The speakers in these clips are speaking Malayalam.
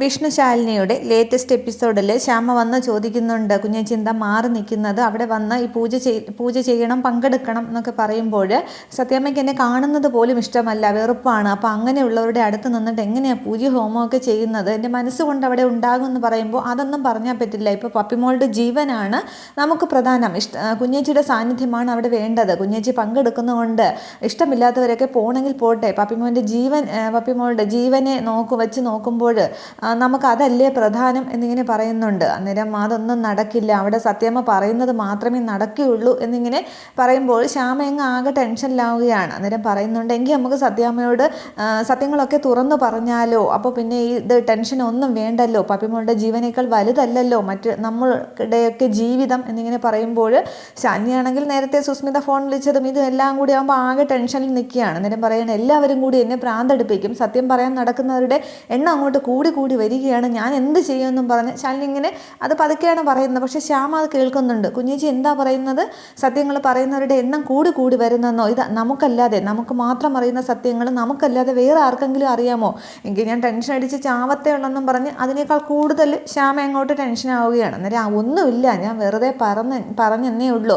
വിഷ്ണുശാലിനിയുടെ ലേറ്റസ്റ്റ് എപ്പിസോഡിൽ ശ്യാമ വന്ന് ചോദിക്കുന്നുണ്ട് കുഞ്ഞച്ചിന്ത മാറി നിൽക്കുന്നത്. അവിടെ വന്ന് ഈ പൂജ ചെയ് പൂജ ചെയ്യണം പങ്കെടുക്കണം എന്നൊക്കെ പറയുമ്പോൾ സത്യാമ്മയ്ക്ക് എന്നെ കാണുന്നത് പോലും ഇഷ്ടമല്ല വെറുപ്പാണ്. അപ്പോൾ അങ്ങനെയുള്ളവരുടെ അടുത്ത് നിന്നിട്ട് എങ്ങനെയാണ് പൂജ ഹോമമൊക്കെ ചെയ്യുന്നത്? എന്റെ മനസ്സുകൊണ്ട് അവിടെ ഉണ്ടാകും എന്ന് പറയുമ്പോൾ അതൊന്നും പറഞ്ഞാൽ പറ്റില്ല. ഇപ്പോൾ പപ്പിമോളുടെ ജീവനാണ് നമുക്ക് പ്രധാനം. ഇഷ്ട കുഞ്ഞേച്ചിയുടെ സാന്നിധ്യമാണ് അവിടെ വേണ്ടത്. കുഞ്ഞേച്ചി പങ്കെടുക്കുന്നതുകൊണ്ട് ഇഷ്ടമില്ലാത്തവരൊക്കെ പോകണമെങ്കിൽ പോട്ടെ. പപ്പിമോന്റെ ജീവൻ പപ്പിമോളുടെ ജീവനെ നോക്കു വെച്ച് നോക്കുമ്പോൾ ആ, നമുക്ക് അതല്ലേ പ്രധാനം എന്നിങ്ങനെ പറയുന്നുണ്ട്. അന്നേരം അതൊന്നും നടക്കില്ല. അവിടെ സത്യമ്മ പറയുന്നത് മാത്രമേ നടക്കുകയുള്ളൂ എന്നിങ്ങനെ പറയുമ്പോൾ ശ്യാമ അങ്ങ് ആകെ ടെൻഷനിലാവുകയാണ്. അന്നേരം പറയുന്നുണ്ടെങ്കിൽ നമുക്ക് സത്യാമ്മയോട് സത്യങ്ങളൊക്കെ തുറന്നു പറഞ്ഞാലോ? അപ്പോൾ പിന്നെ ഇത് ടെൻഷൻ ഒന്നും വേണ്ടല്ലോ? പപ്പിമോളുടെ ജീവനേക്കാൾ വലുതല്ലല്ലോ? മറ്റ് നമ്മളുടെയൊക്കെ ജീവിതം എന്നിങ്ങനെ പറയുമ്പോൾ ശാന്യാണെങ്കിൽ നേരത്തെ സുസ്മിത ഫോൺ വിളിച്ചതും ഇതും എല്ലാം കൂടി ആകുമ്പോൾ ആകെ ടെൻഷനിൽ നിൽക്കുകയാണ്. അന്നേരം പറയണം എല്ലാവരും കൂടി എന്നെ പ്രാന്തടുപ്പിക്കും. സത്യം പറയാൻ നടക്കുന്നവരുടെ എണ്ണം അങ്ങോട്ട് കൂടി കൂടി വരികയാണ് ഞാൻ എന്ത് ചെയ്യുമെന്നും പറഞ്ഞ് ശാലിനി ഇങ്ങനെ അത് പതുക്കെയാണ് പറയുന്നത്. പക്ഷേ ശ്യാമ അത് കേൾക്കുന്നുണ്ട്. കുഞ്ഞേച്ചി എന്താ പറയുന്നത്? സത്യങ്ങൾ പറയുന്നവരുടെ എണ്ണം കൂടി കൂടി വരുന്നെന്നോ? ഇത് നമുക്കല്ലാതെ നമുക്ക് മാത്രം അറിയുന്ന സത്യങ്ങൾ നമുക്കല്ലാതെ വേറെ ആർക്കെങ്കിലും അറിയാമോ? എങ്കിൽ ഞാൻ ടെൻഷൻ അടിച്ച് ചാവത്തേ ഉള്ളെന്നും പറഞ്ഞ് അതിനേക്കാൾ കൂടുതൽ ശ്യാമ അങ്ങോട്ട് ടെൻഷൻ ആവുകയാണ്. അന്നേരം ഒന്നുമില്ല ഞാൻ വെറുതെ പറന്ന് പറഞ്ഞെന്നേ ഉള്ളൂ.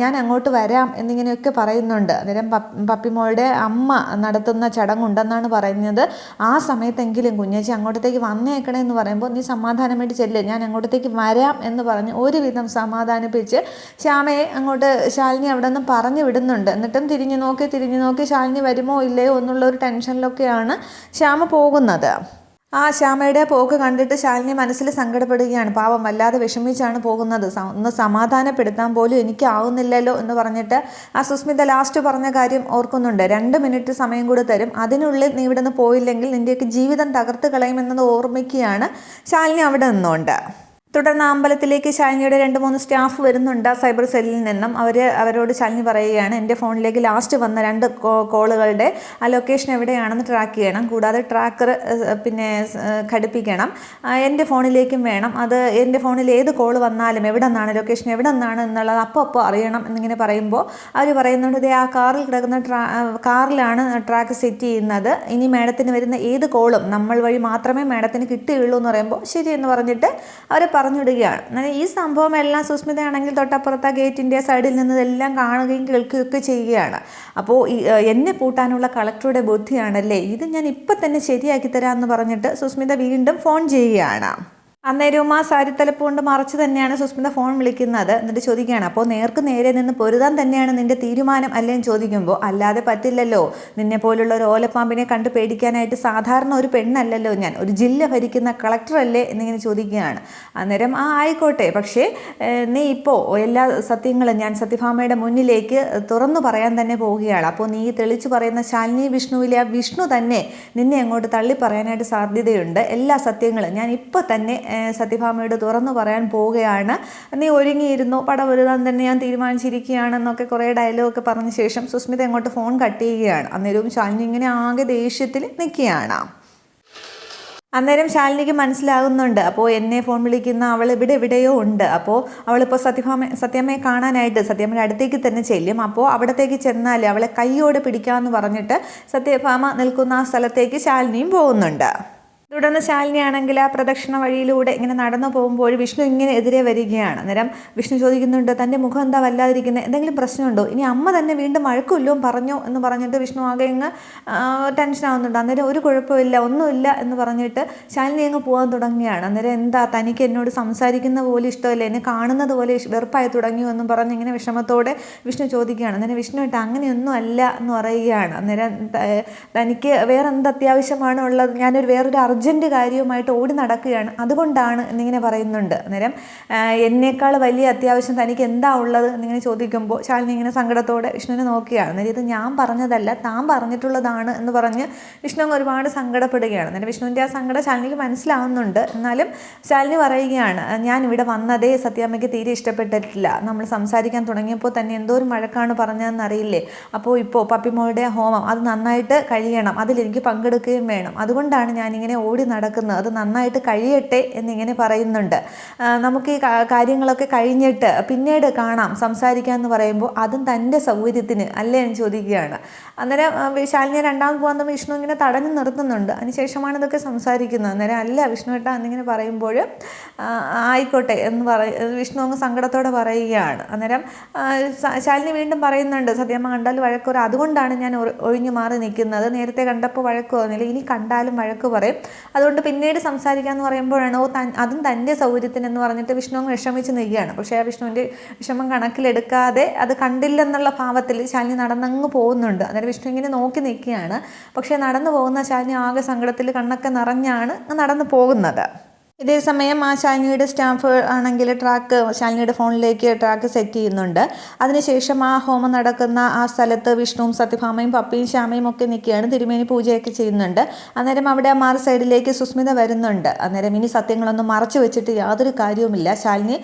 ഞാൻ അങ്ങോട്ട് വരാം എന്നിങ്ങനെയൊക്കെ പറയുന്നുണ്ട്. അന്നേരം പപ്പ് പപ്പിമോളുടെ അമ്മ നടത്തുന്ന ചടങ്ങുണ്ടെന്നാണ് പറയുന്നത്. ആ സമയത്തെങ്കിലും കുഞ്ഞേച്ചി അങ്ങോട്ടത്തേക്ക് വന്നേക്കണേ എന്ന് പറയുമ്പോൾ നീ സമാധാനമായിട്ട് ചെല്ലേ. ഞാൻ അങ്ങോട്ടത്തേക്ക് വരാം എന്ന് പറഞ്ഞ് ഒരുവിധം സമാധാനിപ്പിച്ച് ശ്യാമയെ അങ്ങോട്ട് ശാലിനി അവിടെ നിന്ന് പറഞ്ഞു വിടുന്നുണ്ട്. എന്നിട്ടും തിരിഞ്ഞു നോക്കി തിരിഞ്ഞു നോക്കി ശാലിനി വരുമോ ഇല്ലയോ എന്നുള്ള ഒരു ടെൻഷനിലൊക്കെയാണ് ശ്യാമ പോകുന്നത്. ആ ശ്യാമയുടെ പോക്ക് കണ്ടിട്ട് ശാലിനി മനസ്സിൽ സങ്കടപ്പെടുകയാണ്. പാവം വല്ലാതെ വിഷമിച്ചാണ് പോകുന്നത്. ഒന്ന് സമാധാനപ്പെടുത്താൻ പോലും എനിക്കാവുന്നില്ലല്ലോ എന്ന് പറഞ്ഞിട്ട് ആ സുസ്മിത ലാസ്റ്റ് പറഞ്ഞ കാര്യം ഓർക്കുന്നുണ്ട്. രണ്ട് മിനിറ്റ് സമയം കൂടി തരും. അതിനുള്ളിൽ നീ ഇവിടെ നിന്ന് പോയില്ലെങ്കിൽ നിന്റെയൊക്കെ ജീവിതം തകർത്ത് കളയുമെന്നത് ഓർമ്മിക്കുകയാണ് ശാലിനി അവിടെ നിന്നുകൊണ്ട്. തുടർന്ന് അമ്പലത്തിലേക്ക് ശാലിനിയുടെ രണ്ട് മൂന്ന് സ്റ്റാഫ് വരുന്നുണ്ട് സൈബർ സെല്ലിൽ നിന്നും. അവർ അവരോട് ശാലിനി പറയുകയാണ് എന്റെ ഫോണിലേക്ക് ലാസ്റ്റ് വന്ന രണ്ട് കോളുകളുടെ ആ ലൊക്കേഷൻ എവിടെയാണെന്ന് ട്രാക്ക് ചെയ്യണം. കൂടാതെ ട്രാക്കർ പിന്നെ ഘടിപ്പിക്കണം. എന്റെ ഫോണിലേക്കും വേണം. അത് എന്റെ ഫോണിൽ ഏത് കോൾ വന്നാലും എവിടെ നിന്നാണ് ലൊക്കേഷൻ എവിടെ നിന്നാണ് എന്നുള്ളത് അപ്പോൾ അപ്പോൾ അറിയണം എന്നിങ്ങനെ പറയുമ്പോൾ അവർ പറയുന്നുണ്ട് ഇതേ ആ കാറിൽ കിടക്കുന്ന ട്രാ കാറിലാണ് ട്രാക്ക് സെറ്റ് ചെയ്യുന്നത്. ഇനി മാഡത്തിന് വരുന്ന ഏത് കോളും നമ്മൾ വഴി മാത്രമേ മാഡത്തിന് കിട്ടുകയുള്ളൂ എന്ന് പറയുമ്പോൾ ശരി എന്ന് പറഞ്ഞിട്ട് അവരെ പറഞ്ഞിടുകയാണ്. എന്നാൽ ഈ സംഭവം എല്ലാം സുസ്മിതയാണെങ്കിൽ തൊട്ടപ്പുറത്തെ ഗേറ്റിന്റെ സൈഡിൽ നിന്ന് ഇതെല്ലാം കാണുകയും കേൾക്കുകയൊക്കെ ചെയ്യുകയാണ്. അപ്പോൾ എന്നെ പൂട്ടാനുള്ള കളക്ടറുടെ ബുദ്ധിയാണല്ലേ? ഇത് ഞാൻ ഇപ്പം തന്നെ ശരിയാക്കി തരാമെന്ന് പറഞ്ഞിട്ട് സുസ്മിത വീണ്ടും ഫോൺ ചെയ്യുകയാണ്. അന്നേരവും ആ സാരിത്തലപ്പ് കൊണ്ട് മറച്ച് തന്നെയാണ് സുസ്മിത ഫോൺ വിളിക്കുന്നത്. എന്നിട്ട് ചോദിക്കുകയാണ് അപ്പോൾ നേർക്ക് നേരെ നിന്ന് പൊരുതാൻ തന്നെയാണ് നിന്റെ തീരുമാനം അല്ലേന്ന് ചോദിക്കുമ്പോൾ അല്ലാതെ പറ്റില്ലല്ലോ. നിന്നെ പോലുള്ള ഒരു ഓലപ്പാമ്പിനെ കണ്ട് പേടിക്കാനായിട്ട് സാധാരണ ഒരു പെണ്ണല്ലല്ലോ ഞാൻ. ഒരു ജില്ല ഭരിക്കുന്ന കളക്ടറല്ലേ എന്നിങ്ങനെ ചോദിക്കുകയാണ്. അന്നേരം ആ ആയിക്കോട്ടെ. പക്ഷേ നീ ഇപ്പോൾ എല്ലാ സത്യങ്ങളും ഞാൻ സത്യഭാമയുടെ മുന്നിലേക്ക് തുറന്നു പറയാൻ തന്നെ പോവുകയാണ്. അപ്പോൾ നീ തെളിച്ചു പറയുന്ന ശാലിനി വിഷ്ണുവിലെ ആ വിഷ്ണു തന്നെ നിന്നെ അങ്ങോട്ട് തള്ളി പറയാനായിട്ട് സാധ്യതയുണ്ട്. എല്ലാ സത്യങ്ങളും ഞാൻ ഇപ്പോൾ തന്നെ സത്യഭാമയോട് തുറന്നു പറയാൻ പോവുകയാണ്. നീ ഒരുങ്ങിയിരുന്നു? പടവരുതാൻ തന്നെ ഞാൻ തീരുമാനിച്ചിരിക്കുകയാണെന്നൊക്കെ കുറേ ഡയലോഗൊക്കെ പറഞ്ഞ ശേഷം സുസ്മിത അങ്ങോട്ട് ഫോൺ കട്ട് ചെയ്യുകയാണ്. അന്നേരവും ശാലിനി ഇങ്ങനെ ആകെ ദേഷ്യത്തിൽ നിൽക്കുകയാണ്. അന്നേരം ശാലിനിക്ക് മനസ്സിലാകുന്നുണ്ട്. അപ്പോൾ എന്നെ ഫോൺ വിളിക്കുന്ന അവൾ ഇവിടെ എവിടെയോ ഉണ്ട്. അപ്പോൾ അവളിപ്പോൾ സത്യഭാമ സത്യമ്മയെ കാണാനായിട്ട് സത്യമ്മയുടെ അടുത്തേക്ക് തന്നെ ചെല്ലും. അപ്പോൾ അവിടത്തേക്ക് ചെന്നാൽ അവളെ കൈയോടെ പിടിക്കാമെന്ന് പറഞ്ഞിട്ട് സത്യഭാമ നിൽക്കുന്ന ആ സ്ഥലത്തേക്ക് ശാലിനിയും പോകുന്നുണ്ട്. തുടർന്ന് ശാലിനി ആണെങ്കിൽ ആ പ്രദക്ഷിണ വഴിയിലൂടെ ഇങ്ങനെ നടന്നു പോകുമ്പോൾ വിഷ്ണു ഇങ്ങനെ എതിരെ വരികയാണ്. അന്നേരം വിഷ്ണു ചോദിക്കുന്നുണ്ട് തന്റെ മുഖം എന്താ വല്ലാതിരിക്കുന്നത് എന്തെങ്കിലും പ്രശ്നമുണ്ടോ? ഇനി അമ്മ തന്നെ വീണ്ടും വഴക്കുമല്ലോ പറഞ്ഞു എന്ന് പറഞ്ഞിട്ട് വിഷ്ണു ആകെ അങ്ങ് ടെൻഷൻ ആവുന്നുണ്ട്. അന്നേരം ഒരു കുഴപ്പമില്ല ഒന്നുമില്ല എന്ന് പറഞ്ഞിട്ട് ശാലിനി അങ്ങ് പോകാൻ തുടങ്ങുകയാണ്. അന്നേരം എന്താ തനിക്ക് എന്നോട് സംസാരിക്കുന്ന പോലെ ഇഷ്ടമല്ല? എന്നെ കാണുന്നത് പോലെ വെറുപ്പായി തുടങ്ങിയോ എന്നും പറഞ്ഞ് ഇങ്ങനെ വിഷമത്തോടെ വിഷ്ണു ചോദിക്കുകയാണ്. അന്നേരം വിഷ്ണു ഇട്ട് അങ്ങനെയൊന്നും അല്ല എന്ന് പറയുകയാണ്. അന്നേരം തനിക്ക് വേറെ എന്ത് അത്യാവശ്യമാണ് ഉള്ളത്? ഞാനൊരു വേറൊരു അർജന്റ് കാര്യവുമായിട്ട് ഓടി നടക്കുകയാണ്. അതുകൊണ്ടാണ് എന്നിങ്ങനെ പറയുന്നുണ്ട്. അന്നേരം എന്നേക്കാൾ വലിയ അത്യാവശ്യം തനിക്ക് എന്താ ഉള്ളത് എന്നിങ്ങനെ ചോദിക്കുമ്പോൾ ശാലിനി ഇങ്ങനെ സങ്കടത്തോടെ വിഷ്ണുവിനെ നോക്കുകയാണ്. അന്നേരം ഇത് ഞാൻ പറഞ്ഞതല്ല താൻ പറഞ്ഞിട്ടുള്ളതാണ് എന്ന് പറഞ്ഞ് വിഷ്ണു ഒരുപാട് സങ്കടപ്പെടുകയാണ്. അന്നേരം വിഷ്ണുവിന്റെ ആ സങ്കടം ശാലിനിക്ക് മനസ്സിലാവുന്നുണ്ട്. എന്നാലും ശാലിനി പറയുകയാണ് ഞാൻ ഇവിടെ വന്നതേ സത്യാമ്മയ്ക്ക് തീരെ ഇഷ്ടപ്പെട്ടിട്ടില്ല. നമ്മൾ സംസാരിക്കാൻ തുടങ്ങിയപ്പോൾ തന്നെ എന്തോ ഒരു മഴക്കാണ് പറഞ്ഞതെന്ന് അറിയില്ലേ? അപ്പോൾ ഇപ്പോൾ പപ്പിമോളുടെ ഹോമം അത് നന്നായിട്ട് കഴിയണം. അതിലെനിക്ക് പങ്കെടുക്കുകയും വേണം. അതുകൊണ്ടാണ് ഞാനിങ്ങനെ ഓടി നടക്കുന്നത് അത് നന്നായിട്ട് കഴിയട്ടെ എന്നിങ്ങനെ പറയുന്നുണ്ട്. നമുക്ക് ഈ കാര്യങ്ങളൊക്കെ കഴിഞ്ഞിട്ട് പിന്നീട് കാണാം സംസാരിക്കാമെന്ന് പറയുമ്പോൾ അതും തന്റെ സൗകര്യത്തിന് അല്ലേ എന്ന് ചോദിക്കുകയാണ്. അന്നേരം ശാലിനി രണ്ടാം പോകുന്ന വിഷ്ണു ഇങ്ങനെ തടഞ്ഞു നിർത്തുന്നുണ്ട്. അതിനുശേഷമാണ് ഇതൊക്കെ സംസാരിക്കുന്നത്. അന്നേരം അല്ല വിഷ്ണു ഏട്ടാ എന്നിങ്ങനെ പറയുമ്പോൾ ആയിക്കോട്ടെ എന്ന് പറയ വിഷ്ണു അങ്ങ് സങ്കടത്തോടെ പറയുകയാണ്. അന്നേരം ശാലിനി വീണ്ടും പറയുന്നുണ്ട് സത്യമ്മ കണ്ടാൽ വഴക്കുറ അതുകൊണ്ടാണ് ഞാൻ ഒഴിഞ്ഞു മാറി നിൽക്കുന്നത്. നേരത്തെ കണ്ടപ്പോൾ വഴക്ക് പറഞ്ഞില്ല ഇനി കണ്ടാലും വഴക്ക് പറയും. അതുകൊണ്ട് പിന്നീട് സംസാരിക്കാമെന്ന് പറയുമ്പോഴാണ് ഓ അതും തന്റെ സൗകര്യത്തിന് എന്ന് പറഞ്ഞിട്ട് വിഷ്ണു വിഷമിച്ച് നിൽക്കുകയാണ്. പക്ഷേ ആ വിഷ്ണുവിന്റെ വിഷമം കണക്കിലെടുക്കാതെ അത് കണ്ടില്ലെന്നുള്ള ഭാവത്തിൽ ശാലിനി നടന്നങ്ങ് പോകുന്നുണ്ട്. അന്നേരം വിഷ്ണു ഇങ്ങനെ നോക്കി നിൽക്കുകയാണ്. പക്ഷേ നടന്നു പോകുന്ന ശാലിനി ആകെ സങ്കടത്തിൽ കണ്ണൊക്കെ നിറഞ്ഞാണ് നടന്നു പോകുന്നത്. ഇതേ സമയം ആ ശാലിനിയുടെ സ്റ്റാഫ് ആണെങ്കിൽ ട്രാക്ക് ശാലിനിയുടെ ഫോണിലേക്ക് ട്രാക്ക് സെറ്റ് ചെയ്യുന്നുണ്ട്. അതിനുശേഷം ആ ഹോമം നടക്കുന്ന ആ സ്ഥലത്ത് വിഷ്ണുവും സത്യഭാമയും പപ്പിയും ശ്യാമയും ഒക്കെ നിൽക്കുകയാണ്. തിരുമേനി പൂജയൊക്കെ ചെയ്യുന്നുണ്ട്. അന്നേരം അവിടെ ആ മാറി സൈഡിലേക്ക് സുസ്മിത വരുന്നുണ്ട്. അന്നേരം ഇനി സത്യങ്ങളൊന്നും മറച്ചു വെച്ചിട്ട് യാതൊരു കാര്യവുമില്ല. ശാലിനി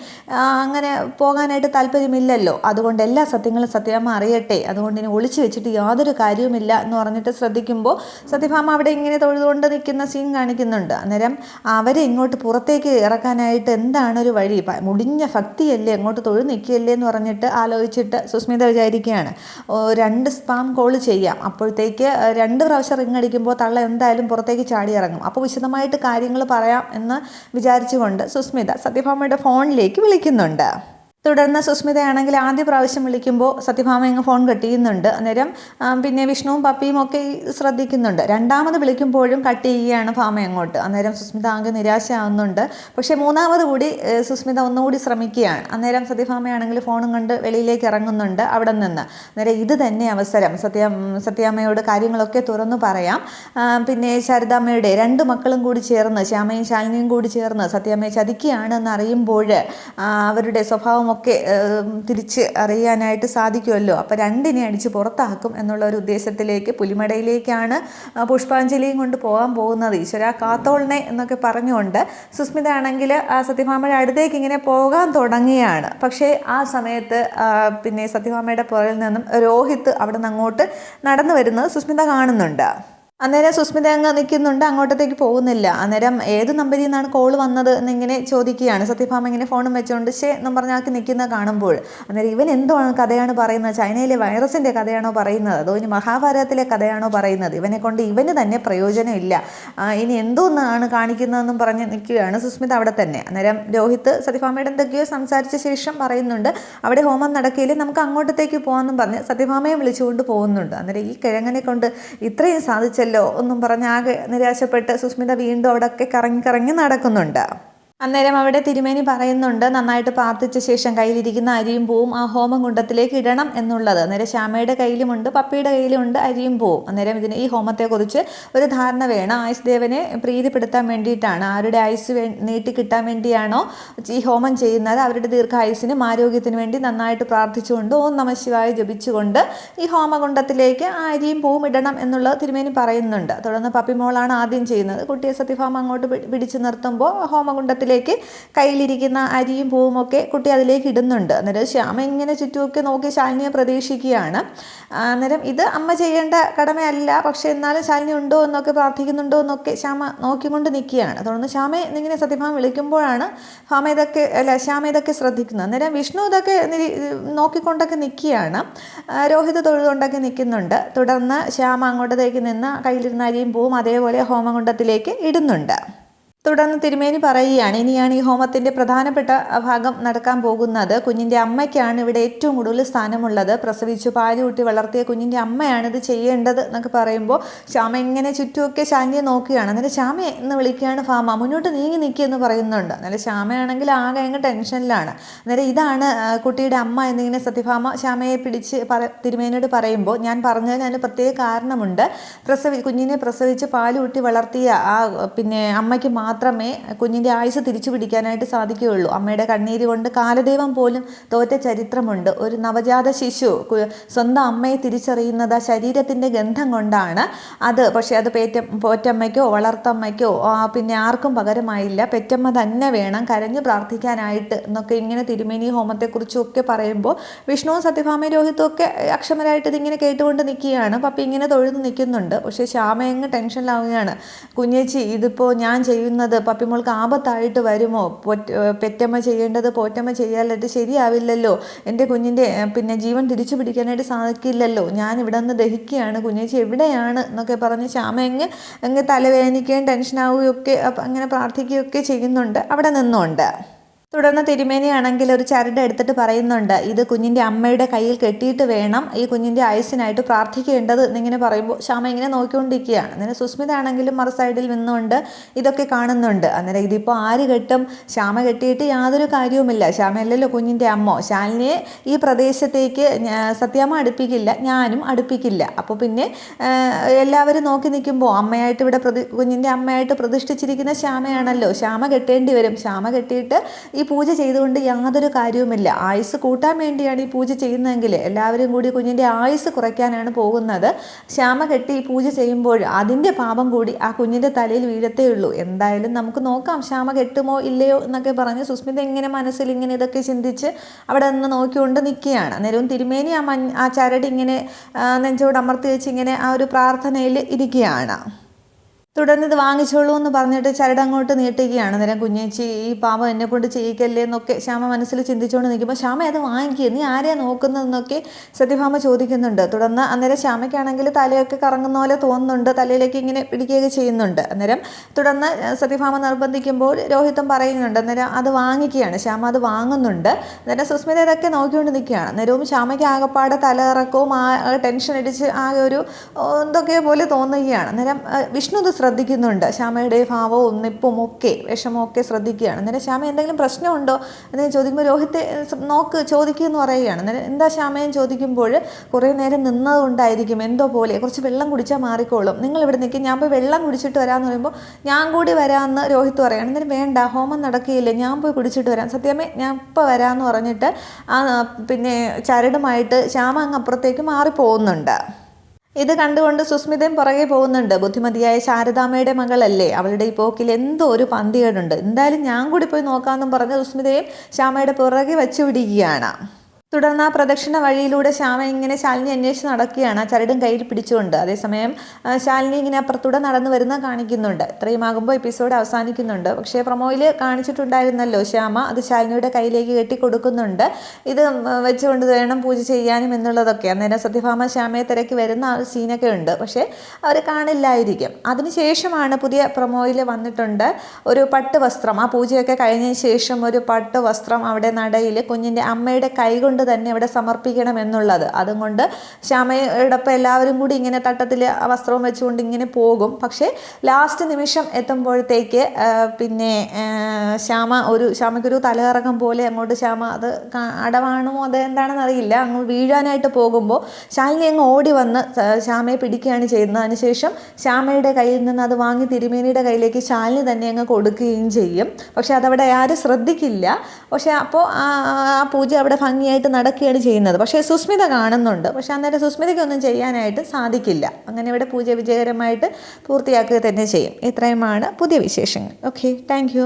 അങ്ങനെ പോകാനായിട്ട് താല്പര്യമില്ലല്ലോ. അതുകൊണ്ട് എല്ലാ സത്യങ്ങളും സത്യഭാമ അറിയട്ടെ. അതുകൊണ്ട് ഇനി ഒളിച്ചു വെച്ചിട്ട് യാതൊരു കാര്യവുമില്ല എന്ന് പറഞ്ഞിട്ട് ശ്രദ്ധിക്കുമ്പോൾ സത്യഭാമ അവിടെ ഇങ്ങനെ തൊഴുതുകൊണ്ട് നിൽക്കുന്ന സീൻ കാണിക്കുന്നുണ്ട്. അന്നേരം അവരെ ഇങ്ങോട്ട് പുറത്തേക്ക് ഇറക്കാനായിട്ട് എന്താണ് ഒരു വഴി മുടിഞ്ഞ ഭക്തിയല്ലേ അങ്ങോട്ട് തൊഴിൽ നിൽക്കുകയല്ലേ എന്ന് പറഞ്ഞിട്ട് ആലോചിച്ചിട്ട് സുസ്മിത വിചാരിക്കുകയാണ്. രണ്ട് സ്പാം കോൾ ചെയ്യാം. അപ്പോഴത്തേക്ക് രണ്ട് പ്രാവശ്യം റിങ് അടിക്കുമ്പോൾ തള്ള എന്തായാലും പുറത്തേക്ക് ചാടി ഇറങ്ങും. അപ്പോൾ വിശദമായിട്ട് കാര്യങ്ങൾ പറയാം എന്ന് വിചാരിച്ചുകൊണ്ട് സുസ്മിത സത്യഭാമയുടെ ഫോണിലേക്ക് വിളിക്കുന്നുണ്ട്. തുടർന്ന് സുസ്മിതയാണെങ്കിൽ ആദ്യ പ്രാവശ്യം വിളിക്കുമ്പോൾ സത്യഭാമ അങ്ങ് ഫോൺ കട്ട് ചെയ്യുന്നുണ്ട് അന്നേരം പിന്നെ വിഷ്ണുവും പപ്പിയും ഒക്കെ ശ്രദ്ധിക്കുന്നുണ്ട്. രണ്ടാമത് വിളിക്കുമ്പോഴും കട്ട് ചെയ്യുകയാണ് ഭാമ അങ്ങോട്ട്. അന്നേരം സുസ്മിത ആകെ നിരാശയാവുന്നുണ്ട്. പക്ഷേ മൂന്നാമത് കൂടി സുസ്മിത ഒന്നുകൂടി ശ്രമിക്കുകയാണ്. അന്നേരം സത്യഭാമയാണെങ്കിൽ ഫോണും കണ്ട് വെളിയിലേക്ക് ഇറങ്ങുന്നുണ്ട് അവിടെ നിന്ന്. അന്നേരം ഇത് തന്നെ അവസരം. സത്യ സത്യാമ്മയോട് കാര്യങ്ങളൊക്കെ തുറന്നു പറയാം. പിന്നെ ശാരദാമ്മയുടെ രണ്ട് മക്കളും കൂടി ചേർന്ന് ശ്യാമയും ശാലിനിയും കൂടി ചേർന്ന് സത്യാമ്മയെ ചതിക്കുകയാണെന്ന് അറിയുമ്പോൾ അവരുടെ സ്വഭാവമൊക്കെ ആ, തിരിച്ച് അറിയാനായിട്ട് സാധിക്കുമല്ലോ. അപ്പോൾ രണ്ടിനെ അടിച്ച് പുറത്താക്കും എന്നുള്ള ഒരു ഉദ്ദേശത്തിലേക്ക് പുലിമടയിലേക്കാണ് പുഷ്പാഞ്ജലിയും കൊണ്ട് പോകാൻ പോകുന്നത്. ഈശ്വര കാത്തോളിനെ എന്നൊക്കെ പറഞ്ഞുകൊണ്ട് സുസ്മിത ആണെങ്കിൽ സത്യഭാമയുടെ അടുത്തേക്ക് ഇങ്ങനെ പോകാൻ തുടങ്ങിയാണ്. പക്ഷേ ആ സമയത്ത് പിന്നെ സത്യഭാമയുടെ പുറകിൽ നിന്നും രോഹിത് അവിടെ നിന്ന് അങ്ങോട്ട് നടന്നു വരുന്നത് സുസ്മിത കാണുന്നുണ്ട്. അന്നേരം സുസ്മിത അങ്ങ് നിൽക്കുന്നുണ്ട് അങ്ങോട്ടത്തേക്ക് പോകുന്നില്ല. അന്നേരം ഏത് നമ്പരിൽ നിന്നാണ് കോൾ വന്നത് എന്നിങ്ങനെ ചോദിക്കുകയാണ്. സത്യഭാമ ഇങ്ങനെ ഫോണും വെച്ചുകൊണ്ട് ഷേ എന്നും പറഞ്ഞാക്കി നിൽക്കുന്ന കാണുമ്പോൾ അന്നേരം ഇവൻ എന്താണ് കഥയാണ് പറയുന്നത്? ചൈനയിലെ വൈറസിന്റെ കഥയാണോ പറയുന്നത്? അതോ ഇനി മഹാഭാരതത്തിലെ കഥയാണോ പറയുന്നത്? ഇവനെ കൊണ്ട് ഇവന് തന്നെ പ്രയോജനമില്ല. ഇനി എന്തോന്നാണ് കാണിക്കുന്നതെന്നും പറഞ്ഞ് നിൽക്കുകയാണ് സുസ്മിത അവിടെ തന്നെ. അന്നേരം രോഹിത് സത്യഭാമയുടെ എന്തൊക്കെയോ സംസാരിച്ച ശേഷം പറയുന്നുണ്ട് അവിടെ ഹോമം നടക്കിയില്ലേ നമുക്ക് അങ്ങോട്ടത്തേക്ക് പോകാമെന്നും പറഞ്ഞ് സത്യഭാമയെ വിളിച്ചുകൊണ്ട് പോകുന്നുണ്ട്. അന്നേരം ഈ കിഴങ്ങനെ കൊണ്ട് ഇത്രയും സാധിച്ചല്ലോ ഒന്നും പറഞ്ഞ് ആകെ നിരാശപ്പെട്ട് സുസ്മിത വീണ്ടും അവിടെയൊക്കെ കറങ്ങി കറങ്ങി നടക്കുന്നുണ്ട്. അന്നേരം അവിടെ തിരുമേനി പറയുന്നുണ്ട് നന്നായിട്ട് പ്രാർത്ഥിച്ച ശേഷം കയ്യിലിരിക്കുന്ന അരിയും പൂവും ആ ഹോമം കുണ്ടത്തിലേക്ക് ഇടണം എന്നുള്ളത്. അന്നേരം ശ്യാമയുടെ കയ്യിലുമുണ്ട് പപ്പിയുടെ കയ്യിലുമുണ്ട് അരിയും പൂവും. അന്നേരം ഇതിന് ഈ ഹോമത്തെക്കുറിച്ച് ഒരു ധാരണ വേണം. ആയുസ് ദേവനെ പ്രീതിപ്പെടുത്താൻ വേണ്ടിയിട്ടാണ്. ആരുടെ ആയുസ് നീട്ടി കിട്ടാൻ വേണ്ടിയാണോ ഈ ഹോമം ചെയ്യുന്നത്? അവരുടെ ദീർഘായുസിനും ആരോഗ്യത്തിനു വേണ്ടി നന്നായിട്ട് പ്രാർത്ഥിച്ചുകൊണ്ട് ഓം നമ ശിവായ ജപിച്ചുകൊണ്ട് ഈ ഹോമകുണ്ടത്തിലേക്ക് ആ അരിയും പൂവും ഇടണം എന്നുള്ളത് തിരുമേനി പറയുന്നുണ്ട്. തുടർന്ന് പപ്പിമോളാണ് ആദ്യം ചെയ്യുന്നത്. കുട്ടിയെ സത്യഭാമ അങ്ങോട്ട് പിടിച്ചു നിർത്തുമ്പോൾ ഹോമകുണ്ടത്തിലേക്ക് കയ്യിലിരിക്കുന്ന അരിയും പൂവും ഒക്കെ കുട്ടി അതിലേക്ക് ഇടുന്നുണ്ട്. അന്നേരം ശ്യാമ ഇങ്ങനെ ചുറ്റുമൊക്കെ നോക്കി ശാലിനിയെ പ്രതീക്ഷിക്കുകയാണ്. അന്നേരം ഇത് അമ്മ ചെയ്യേണ്ട കടമയല്ല പക്ഷേ എന്നാലും ശാലിനി ഉണ്ടോ എന്നൊക്കെ പ്രാർത്ഥിക്കുന്നുണ്ടോ എന്നൊക്കെ ശ്യാമ നോക്കിക്കൊണ്ട് നിൽക്കുകയാണ്. തുടർന്ന് ശ്യാമയെ എന്നിങ്ങനെ സത്യഭാമ വിളിക്കുമ്പോഴാണ് ഭാമ ഇതൊക്കെ അല്ല ശ്യാമ ഇതൊക്കെ ശ്രദ്ധിക്കുന്നത്. അന്നേരം വിഷ്ണു ഇതൊക്കെ നോക്കിക്കൊണ്ടൊക്കെ നിൽക്കുകയാണ്. രോഹിത് തൊഴുതുകൊണ്ടൊക്കെ നിൽക്കുന്നുണ്ട്. തുടർന്ന് ശ്യാമ അങ്ങോട്ടത്തേക്ക് നിന്ന് കയ്യിലിരുന്ന അരിയും പൂവും അതേപോലെ ഹോമകുണ്ടത്തിലേക്ക് ഇടുന്നുണ്ട്. തുടർന്ന് തിരുമേനി പറയുകയാണ് ഇനിയാണ് ഈ ഹോമത്തിന്റെ പ്രധാനപ്പെട്ട ഭാഗം നടക്കാൻ പോകുന്നത്. കുഞ്ഞിന്റെ അമ്മയ്ക്കാണ് ഇവിടെ ഏറ്റവും കൂടുതൽ സ്ഥാനമുള്ളത്. പ്രസവിച്ചു പാലുകൂട്ടി വളർത്തിയ കുഞ്ഞിന്റെ അമ്മയാണ് ഇത് ചെയ്യേണ്ടത് എന്നൊക്കെ പറയുമ്പോൾ ശ്യാമ എങ്ങനെ ചുറ്റുമൊക്കെ ശാന്തിയെ നോക്കുകയാണ്. അന്നേരം ശ്യാമ എന്ന് വിളിക്കുകയാണ് ഫാമ. മുന്നോട്ട് നീങ്ങി നിൽക്കിയെന്ന് പറയുന്നുണ്ട്. അന്നേരം ശ്യാമയാണെങ്കിൽ ആകെ അങ്ങ് ടെൻഷനിലാണ്. അന്നേരം ഇതാണ് കുട്ടിയുടെ അമ്മ എന്നിങ്ങനെ സത്യഭാമ ശ്യാമയെ പിടിച്ച് പറ തിരുമേനോട് പറയുമ്പോൾ ഞാൻ പറഞ്ഞതിന് അതിന് പ്രത്യേക കാരണമുണ്ട്. പ്രസവി കുഞ്ഞിനെ പ്രസവിച്ച് പാലുകൂട്ടി വളർത്തിയ ആ പിന്നെ അമ്മയ്ക്ക് മാത്രം മാത്രമേ കുഞ്ഞിന്റെ ആയുസ് തിരിച്ചു പിടിക്കാനായിട്ട് സാധിക്കുകയുള്ളൂ. അമ്മയുടെ കണ്ണീര് കൊണ്ട് കാലദൈവം പോലും തോറ്റ ചരിത്രമുണ്ട്. ഒരു നവജാത ശിശു സ്വന്തം അമ്മയെ തിരിച്ചറിയുന്നത് ശരീരത്തിന്റെ ഗന്ധം കൊണ്ടാണ്. അത് പക്ഷേ അത് പേറ്റ പോറ്റമ്മയ്ക്കോ വളർത്തമ്മയ്ക്കോ പിന്നെ ആർക്കും പകരമായില്ല. പെറ്റമ്മ തന്നെ വേണം കരഞ്ഞു പ്രാർത്ഥിക്കാനായിട്ട് എന്നൊക്കെ ഇങ്ങനെ തിരുമേനി ഹോമത്തെക്കുറിച്ചും ഒക്കെ പറയുമ്പോൾ വിഷ്ണുവും സത്യഭാമയും രോഹിത്തും ഒക്കെ അക്ഷമരായിട്ട് ഇതിങ്ങനെ കേട്ടുകൊണ്ട് നിൽക്കുകയാണ്. പപ്പി ഇങ്ങനെ തൊഴുതു നിൽക്കുന്നുണ്ട്. പക്ഷേ ശ്യാമയങ്ങ് ടെൻഷനിലാവുകയാണ്. കുഞ്ഞേച്ചി ഇതിപ്പോൾ ഞാൻ ചെയ്യുന്നത് പപ്പിമോൾക്ക് ആപത്തായിട്ട് വരുമോ? പെറ്റമ്മ ചെയ്യേണ്ടത് പോറ്റമ്മ ചെയ്യാനായിട്ട് ശരിയാവില്ലല്ലോ. എന്റെ കുഞ്ഞിന്റെ പിന്നെ ജീവൻ തിരിച്ചു പിടിക്കാനായിട്ട് സാധിക്കില്ലല്ലോ. ഞാൻ ഇവിടെ നിന്ന് ദഹിക്കുകയാണ്. കുഞ്ഞേച്ചി എവിടെയാണ്? എന്നൊക്കെ പറഞ്ഞ് ശ്യാമ അങ്ങ് അങ്ങ് തലവേദനിക്കുകയും ടെൻഷനാവുകയൊക്കെ അങ്ങനെ പ്രാർത്ഥിക്കുകയൊക്കെ ചെയ്യുന്നുണ്ട്. അവിടെ നിന്നുകൊണ്ട് തുടർന്ന് തിരുമേനിയാണെങ്കിൽ ഒരു ചരട് എടുത്തിട്ട് പറയുന്നുണ്ട് ഇത് കുഞ്ഞിന്റെ അമ്മയുടെ കയ്യിൽ കെട്ടിയിട്ട് വേണം ഈ കുഞ്ഞിന്റെ ആയുസിനായിട്ട് പ്രാർത്ഥിക്കേണ്ടത് എന്നിങ്ങനെ പറയുമ്പോൾ ശ്യാമ ഇങ്ങനെ നോക്കിക്കൊണ്ടിരിക്കുകയാണ്. അങ്ങനെ സുസ്മിത ആണെങ്കിലും മറു സൈഡിൽ നിന്നുകൊണ്ട് ഇതൊക്കെ കാണുന്നുണ്ട്. അന്നേരം ഇതിപ്പോൾ ആര് കെട്ടും? ശ്യാമ കെട്ടിയിട്ട് യാതൊരു കാര്യവുമില്ല. ശ്യാമയല്ലല്ലോ കുഞ്ഞിന്റെ അമ്മ. ശാലിനിയെ ഈ പ്രദേശത്തേക്ക് സത്യാമ്മ അടുപ്പിക്കില്ല ഞാനും അടുപ്പിക്കില്ല. അപ്പോൾ പിന്നെ എല്ലാവരും നോക്കി നിൽക്കുമ്പോൾ അമ്മയായിട്ട് ഇവിടെ പ്രതി കുഞ്ഞിന്റെ അമ്മയായിട്ട് പ്രതിഷ്ഠിച്ചിരിക്കുന്ന ശ്യാമയാണല്ലോ. ശ്യാമ കെട്ടേണ്ടി വരും. ശ്യാമ കെട്ടിയിട്ട് ഈ പൂജ ചെയ്തുകൊണ്ട് യാതൊരു കാര്യവുമില്ല. ആയുസ് കൂട്ടാൻ വേണ്ടിയാണ് ഈ പൂജ ചെയ്യുന്നതെങ്കിൽ എല്ലാവരും കൂടി കുഞ്ഞിന്റെ ആയുസ് കുറയ്ക്കാനാണ് പോകുന്നത്. ശ്യാമ കെട്ടി ഈ പൂജ ചെയ്യുമ്പോൾ അതിന്റെ പാപം കൂടി ആ കുഞ്ഞിന്റെ തലയിൽ വീഴത്തേ ഉള്ളൂ. എന്തായാലും നമുക്ക് നോക്കാം ശ്യാമ കെട്ടുമോ ഇല്ലയോ എന്നൊക്കെ പറഞ്ഞ് സുസ്മിത ഇങ്ങനെ മനസ്സിൽ ഇങ്ങനെ ഇതൊക്കെ ചിന്തിച്ച് അവിടെ നിന്ന് നോക്കിക്കൊണ്ട് നിൽക്കുകയാണ്. അന്നേരവും തിരുമേനി ആ മഞ്ഞ ആ ചരട് ഇങ്ങനെ നെഞ്ചോട് അമർത്തി വെച്ച് ഇങ്ങനെ ആ ഒരു പ്രാർത്ഥനയിൽ ഇരിക്കുകയാണ്. തുടർന്ന് ഇത് വാങ്ങിച്ചോളൂ എന്ന് പറഞ്ഞിട്ട് ചരട് അങ്ങോട്ട് നീട്ടുകയാണ്. അന്നേരം കുഞ്ഞേച്ചി ഈ പാപം എന്നെ കൊണ്ട് ചെയ്യിക്കല്ലേ എന്നൊക്കെ ശ്യാമ മനസ്സിൽ ചിന്തിച്ചുകൊണ്ട് നിൽക്കുമ്പോൾ ശ്യാമ അത് വാങ്ങിക്കുക നീ ആരെയാണ് നോക്കുന്നതെന്നൊക്കെ സത്യഭാമ ചോദിക്കുന്നുണ്ട്. തുടർന്ന് അന്നേരം ശ്യാമയ്ക്കാണെങ്കിൽ തലയൊക്കെ കറങ്ങുന്ന പോലെ തോന്നുന്നുണ്ട്. തലയിലേക്ക് ഇങ്ങനെ പിടിക്കുകയൊക്കെ ചെയ്യുന്നുണ്ട്. അന്നേരം തുടർന്ന് സത്യഭാമ നിർബന്ധിക്കുമ്പോൾ രോഹിതം പറയുന്നുണ്ട് അന്നേരം അത് വാങ്ങിക്കുകയാണ്. ശ്യാമ അത് വാങ്ങുന്നുണ്ട്. അന്നേരം സുസ്മിത ഇതൊക്കെ നോക്കിക്കൊണ്ട് നിൽക്കുകയാണ്. അന്നേരവും ശ്യാമയ്ക്ക് ആകപ്പാടെ തലയിറക്കവും ആ ടെൻഷൻ അടിച്ച് ആകെ ഒരു എന്തൊക്കെ പോലെ തോന്നുകയാണ്. അന്നേരം വിഷ്ണു ശ്രദ്ധിക്കുന്നുണ്ട്. ശ്യാമയുടെ ഭാവവും നിപ്പും ഒക്കെ വിഷമവും ഒക്കെ ശ്രദ്ധിക്കുകയാണ്. അന്നേരം ശ്യാമ എന്തെങ്കിലും പ്രശ്നമുണ്ടോ? എന്ന് ചോദിക്കുമ്പോൾ രോഹിത്തെ നോക്ക് ചോദിക്കുക എന്ന് പറയുകയാണ്. അന്നേരം എന്താ ശ്യാമയും ചോദിക്കുമ്പോൾ കുറേ നേരം നിന്നതുകൊണ്ടായിരിക്കും എന്തോ പോലെ കുറച്ച് വെള്ളം കുടിച്ചാൽ മാറിക്കോളും. നിങ്ങൾ ഇവിടെ നിൽക്കും ഞാൻ പോയി വെള്ളം കുടിച്ചിട്ട് വരാമെന്ന് പറയുമ്പോൾ ഞാൻ കൂടി വരാമെന്ന് രോഹിത്ത് പറയുകയാണ്. അന്നേരം വേണ്ട ഹോമം നടക്കുകയില്ല ഞാൻ പോയി കുടിച്ചിട്ട് വരാം. സത്യമേ ഞാൻ ഇപ്പോൾ വരാമെന്ന് പറഞ്ഞിട്ട് പിന്നെ ചരടുമായിട്ട് ശ്യാമ അങ്ങ് അപ്പുറത്തേക്ക് മാറിപ്പോകുന്നുണ്ട്. ഇത് കണ്ടുകൊണ്ട് സുസ്മിതയും പുറകെ പോകുന്നുണ്ട്. ബുദ്ധിമതിയായ ശാരദാമ്മയുടെ മകളല്ലേ? അവളുടെ ഈ പോക്കിൽ എന്തോ ഒരു പന്തികേടുണ്ട്. എന്തായാലും ഞാൻ കൂടി പോയി നോക്കാമെന്നും പറഞ്ഞ് സുസ്മിതയും ശ്യാമയുടെ പുറകെ വെച്ച് പിടിക്കുകയാണ്. തുടർന്ന് ആ പ്രദക്ഷിണ വഴിയിലൂടെ ശ്യാമ ഇങ്ങനെ ശാലിനി അന്വേഷിച്ച് നടക്കുകയാണ്. ആ ചരടും കയ്യിൽ പിടിച്ചുകൊണ്ട്. അതേസമയം ശാലിനി ഇങ്ങനെ അപ്പുറത്തൂടെ നടന്നു വരുന്ന കാണിക്കുന്നുണ്ട്. ഇത്രയുമാകുമ്പോൾ എപ്പിസോഡ് അവസാനിക്കുന്നുണ്ട്. പക്ഷേ പ്രൊമോയിൽ കാണിച്ചിട്ടുണ്ടായിരുന്നല്ലോ ശ്യാമ. അത് ശാലിനിയുടെ കയ്യിലേക്ക് കെട്ടി കൊടുക്കുന്നുണ്ട് ഇത് വെച്ചുകൊണ്ട് വേണം പൂജ ചെയ്യാനും എന്നുള്ളതൊക്കെ. അന്നേരം സത്യഭാമ ശ്യാമയെ തിരക്കി വരുന്ന ആ സീനൊക്കെ ഉണ്ട്. പക്ഷേ അവർ കാണില്ലായിരിക്കും. അതിനുശേഷമാണ് പുതിയ പ്രൊമോയിൽ വന്നിട്ടുണ്ട് ഒരു പട്ട് വസ്ത്രം ആ പൂജയൊക്കെ കഴിഞ്ഞതിന് ശേഷം ഒരു പട്ട് വസ്ത്രം അവിടെ നടയിൽ കുഞ്ഞിന്റെ അമ്മയുടെ കൈ കൊണ്ട് തന്നെ ഇവിടെ സമർപ്പിക്കണം എന്നുള്ളത്. അതുകൊണ്ട് ശ്യാമയോടൊപ്പം എല്ലാവരും കൂടി ഇങ്ങനെ തട്ടത്തിൽ വസ്ത്രവും വെച്ചുകൊണ്ട് ഇങ്ങനെ പോകും. പക്ഷേ ലാസ്റ്റ് നിമിഷം എത്തുമ്പോഴത്തേക്ക് പിന്നെ ശ്യാമ ഒരു ശ്യാമയ്ക്കൊരു തലകറക്കം പോലെ അങ്ങോട്ട് ശ്യാമ അത് അടവാണോ അത് എന്താണെന്ന് അറിയില്ല. അങ്ങ് വീഴാനായിട്ട് പോകുമ്പോൾ ശാലിനി അങ്ങ് ഓടി വന്ന് ശ്യാമയെ പിടിക്കുകയാണ് ചെയ്യുന്നത്. അതിനുശേഷം ശ്യാമയുടെ കയ്യിൽ നിന്ന് അത് വാങ്ങി തിരുമേനിയുടെ കയ്യിലേക്ക് ശാലിനി തന്നെ അങ്ങ് കൊടുക്കുകയും ചെയ്യും. പക്ഷേ അതവിടെ ആരും ശ്രദ്ധിക്കില്ല. പക്ഷേ അപ്പോൾ ആ പൂജ അവിടെ ഭംഗിയായിട്ട് നടക്കുകയാണ് ചെയ്യുന്നത്. പക്ഷേ സുസ്മിത കാണുന്നുണ്ട്. പക്ഷേ അന്നേരം സുസ്മിതയ്ക്കൊന്നും ചെയ്യാനായിട്ട് സാധിക്കില്ല. അങ്ങനെ ഇവിടെ പൂജ വിജയകരമായിട്ട് പൂർത്തിയാക്കുക തന്നെ ചെയ്യും. ഇത്രയുമാണ് പുതിയ വിശേഷങ്ങൾ. Okay thank